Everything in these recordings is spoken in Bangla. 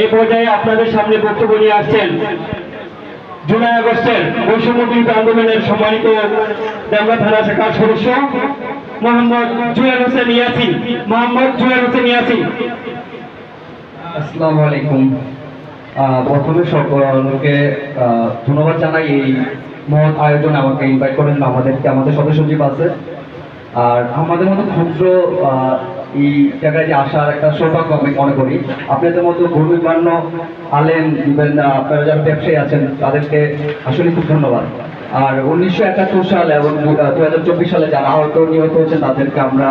এই পর্যায়ে আপনাদের সামনে বক্তব্য নিয়ে আসছেন জুলাই আগস্টের বৈষম্য আন্দোলনের সম্মানিত দেবরা থানা শাখার সদস্য মোহাম্মদ জুয়েল হোসেন ইয়াসিন। মোহাম্মদ জুয়েল হোসেন ইয়াসিন। আসসালামু আলাইকুম। প্রথমে সকলকে ধন্যবাদ জানাই এই মহৎ আয়োজনে আমাকে ইনভাইট করেন আমাদেরকে, আমাদের সদস্য সচিব আছে। আর আমাদের মতো ক্ষুদ্র এই জায়গায় যে আসার একটা সৌভাগ্য আমি মনে করি। আপনাদের মতো আলেম ইভেন আপনারা যারা ব্যবসায়ী আছেন, তাদেরকে আসলে খুব ধন্যবাদ। আর উনিশশো একাত্তর সাল এবং দু হাজার চব্বিশ সালে যারা আহত নিহত হয়েছেন, তাদেরকে আমরা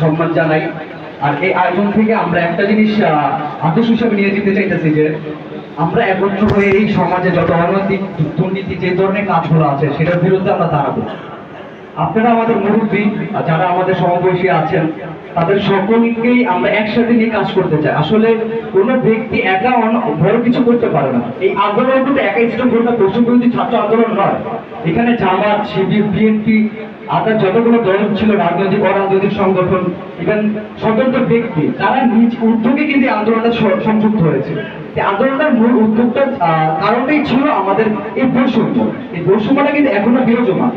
সম্মান জানাই। আর এই আয়োজন থেকে আমরা একটা জিনিস আদর্শ হিসাবে নিয়ে যেতে চাইতেছি যে, আমরা একত্র হয়ে এই সমাজে যত অনৈতিক দুর্নীতি যে ধরনের কাজগুলো আছে, সেটার বিরুদ্ধে আমরা দাঁড়াবো। আপনারা আমাদের মুরব্বী যারা আমাদের সমবয়সী আছেন তাদের সকলকেই আমরা একসাথে নিয়ে কাজ করতে চাই। আসলে কোনো ব্যক্তি একা বড় কিছু করতে পারে না। এই আন্দোলন কিন্তু একা স্টুডেন্ট ভোটটা পশ্চিম বিরোধী ছাত্র আন্দোলন নয়। এখানে জামাত শিবির বিএনপি আদার যতগুলো দল ছিল রাজনৈতিক অরাজনৈতিক সংগঠন ইভেন স্বতন্ত্র ব্যক্তি তারা নিজ উদ্যোগে কিন্তু আন্দোলনে সংযুক্ত হয়েছে। আন্দোলনের মূল উদ্যোগটা আহ, কারণটাই ছিল আমাদের এই বৈষম্য। এই বৈষম্যটা কিন্তু এখনও বিরাজমান।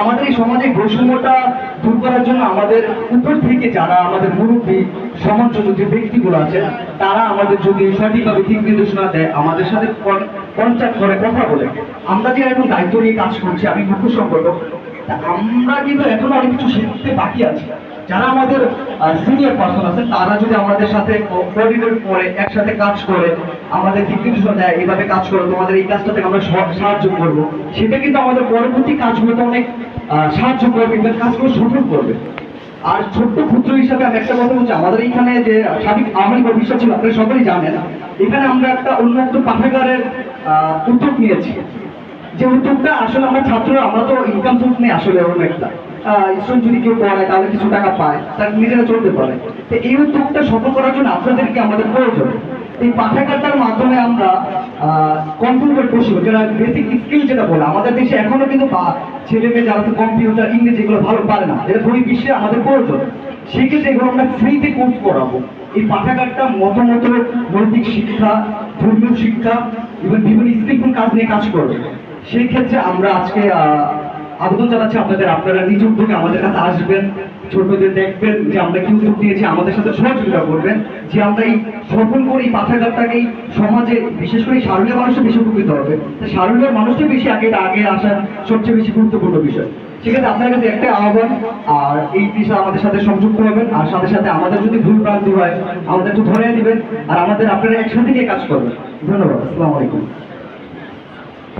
আমাদের এই সমাজে বৈষম্যটা দূর করার জন্য আমাদের উপর থেকে যারা আমাদের মুরব্বী সমাজযোগ্য যে ব্যক্তিগুলো আছে তারা আমাদের যদি সঠিকভাবে দিক নির্দেশনা দেয়, আমাদের সাথে কনট্যাক্ট করে, কথা বলে। আমরা যে এখন দায়িত্ব নিয়ে কাজ করছি, আমি মুখ্য তা আমরা কিন্তু এখনও অনেক কিছু শিখতে বাকি আছে। যারা আমাদের সিনিয়র পার্সন আছে তারা যদি আমাদের সাথে কোঅর্ডিনেট করে, একসাথে কাজ করে আমাদের দেয় এইভাবে কাজ করো তোমাদের এই কাজটা থেকে আমরা সহ- সাহায্য করব। সেটা কিন্তু আমাদের পরবর্তী কাজগুলোতে অনেক সাহায্য করবে এবং কাজগুলো সফল করবে। আর ছোট্ট ক্ষুদ্র হিসাবে আমি একটা কথা বলছি আমাদের এখানে যে সাবিক লীগ অফিসার ছিল আপনারা সকলেই জানেন এখানে আমরা একটা উন্মুক্ত পাঠাগারের আহ, উদ্যোগ নিয়েছি। যে উদ্যোগটা আসলে আমরা ছাত্ররা আমরা তো ইনকাম সোর্স নেই আসলে ওরকম একটা। স্টুডেন্ট যদি কেউ পড়ায় তাহলে কিছু টাকা পায় তার নিজেরা চলতে পারে। তো এই উদ্যোগটা সফল করার জন্য আপনাদেরকে আমাদের প্রয়োজন। এই পাঠাগারটার মাধ্যমে আমরা কম্পিউটার প্রশিক্ষণ যারা বেসিক স্কিল যেটা বলে, আমাদের দেশে এখনও কিন্তু ছেলে মেয়ে যারা কম্পিউটার ইংরেজি এগুলো ভালো পারে না যেটা বই বিশ্বে আমাদের প্রয়োজন। সেক্ষেত্রে এগুলো আমরা ফ্রিতে কোর্স করাবো। এই পাঠাগারটা মতো মতো নৈতিক শিক্ষা, ধর্মীয় শিক্ষা, এবং বিভিন্ন স্কিলফুল কাজ নিয়ে কাজ করবে। সেই ক্ষেত্রে আমরা আজকে আবেদন জানাচ্ছি আপনাদের, আপনারা উদ্যোগে আমাদের কাছে আসবেন। ছোটদের দেখবেন যে আমরা কি উদ্যোগ নিয়েছি, আমাদের সাথে সহযোগিতা করবেন, যে আমরা এই সফল করে এই পাঠাগারটাকে এই সমাজে, বিশেষ করে এই সারুলিয়া মানুষটা বেশি উপকৃত হবে। তো সারুলিয়ার মানুষটা বেশি আগে আগে আসার সবচেয়ে বেশি গুরুত্বপূর্ণ বিষয়। সেক্ষেত্রে আপনার কাছে একটাই আহ্বান, আর এই বিষয়ে আমাদের সাথে সংযুক্ত হবেন, আর সাথে সাথে আমাদের যদি ভুল ভ্রান্তি হয়, আমাদের একটু ধরে দিবেন, আর আমাদের আপনারা একসাথে নিয়ে কাজ করবেন। ধন্যবাদ, আসসালামু আলাইকুম।